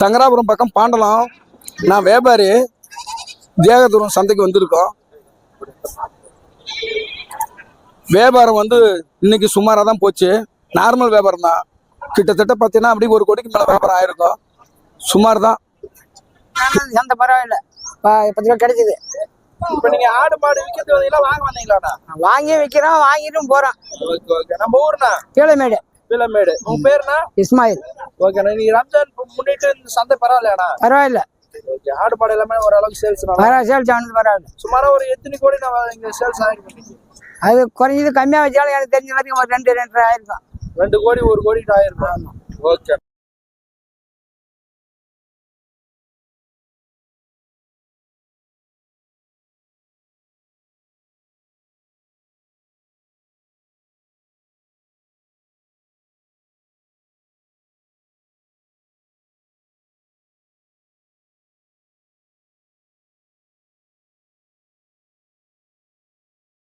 சங்கராபுரம் பக்கம் பாண்டலம். நான் வியாபாரி. தேகதூரம் சந்தைக்கு வந்திருக்கோம். வியாபாரம் வந்து இன்னைக்கு சுமாராக தான் போச்சு. நார்மல் வியாபாரம் தான். கிட்டத்தட்ட பார்த்தீங்கன்னா அப்படியே ஒரு கோடிக்கு மேலே வியாபாரம் ஆயிருக்கும். சுமார் தான். சந்தை பரவாயில்ல. பத்து ரூபா கிடைக்குது. இப்ப நீங்க ஆடு மாடு விக்கிறது வந்தீங்களா வாங்க வந்தீங்களாண்ணா வாங்கி விற்கிறோம் வாங்கிட்டும் போறோம். Okay okay. நம்ம ஊர்ண்ணா? கீழமேடு பிலமேடு உங்க பேருண்ணா? இஸ்மாயில். ஓகேண்ணா நீங்க ரம்ஜான் முன்னிட்டு இந்த சந்தை பரவாயில்லையாண்ணா? பரவாயில்ல. ஓகே ஆடு மாடு எல்லாமே ஓரளவுக்கு சேல்ஸ் பரவாயில்ல சேல்ஸ் ஆனது பரவாயில்ல. சுமாரா ஒரு எத்தனை கோடி நம்ம இங்க சேல்ஸ் ஆகிருக்கு? அது குறைஞ்சது கம்மியாக வச்சாலும் எனக்கு தெரிஞ்ச வரைக்கும் ஒரு ரெண்டு ரெண்டரை ஆயிருக்கும் ரெண்டு கோடி ஒரு கோடி ஆயிருக்கும் ஓகே